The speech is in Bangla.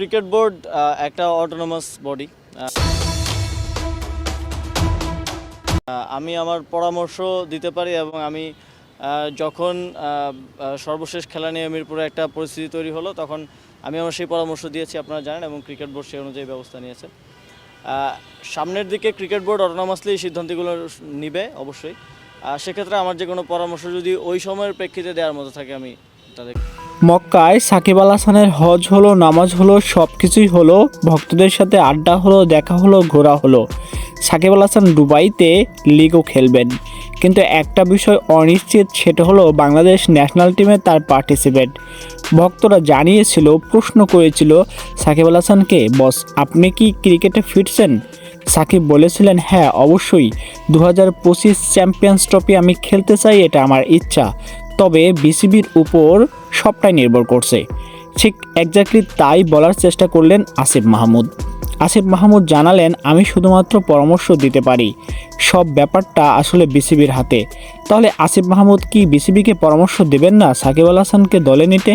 ক্রিকেট বোর্ড একটা অটোনোমাস বডি আমি আমার পরামর্শ দিতে পারি এবং আমি যখন সর্বশেষ খেলা নিয়ে মিরপুরে একটা পরিস্থিতি তৈরি হলো, তখন আমি আমার সেই পরামর্শ দিয়েছি, আপনারা জানেন এবং ক্রিকেট বোর্ড সেই অনুযায়ী ব্যবস্থা নিয়েছে। সামনের দিকে ক্রিকেট বোর্ড অটোনোমাসলি সিদ্ধান্তগুলো নিবে, অবশ্যই। সেক্ষেত্রে আমার যে কোনো পরামর্শ যদি ওই সময়ের প্রেক্ষিতে দেওয়ার মতো থাকে, আমি তাদের মক্কায় সাকিব আল হাসানের হজ হলো, নামাজ হলো সব কিছুই হলো, ভক্তদের সাথে আড্ডা হলো, দেখা হলো, ঘোরা হলো। সাকিব আল হাসান দুবাইতে লিগও খেলবেন। কিন্তু একটা বিষয় অনিশ্চিত, সেটা হলো বাংলাদেশ ন্যাশনাল টিমে তার পার্টিসিপেট। ভক্তরা জানিয়েছিল, প্রশ্ন করেছিল, সাকিব আল হাসানকে, বস, আপনি কি ক্রিকেটে ফিরছেন? সাকিব বলেছিলেন হ্যাঁ অবশ্যই। দু হাজার পঁচিশ চ্যাম্পিয়ন্স ট্রফি আমি খেলতে চাই, এটা আমার ইচ্ছা। তবে বিসিবির উপর সবটাই নির্ভর করছে। ঠিক একজাক্টলি তাই বলার চেষ্টা করলেন আসিফ মাহমুদ। আসিফ মাহমুদ জানালেন, আমি শুধুমাত্র পরামর্শ দিতে পারি। সব ব্যাপারটা আসলে বিসিবির হাতে। তাহলে আসিফ মাহমুদ কি বিসিবিকে পরামর্শ দেবেন না সাকিব আল হাসানকে দলে নিতে?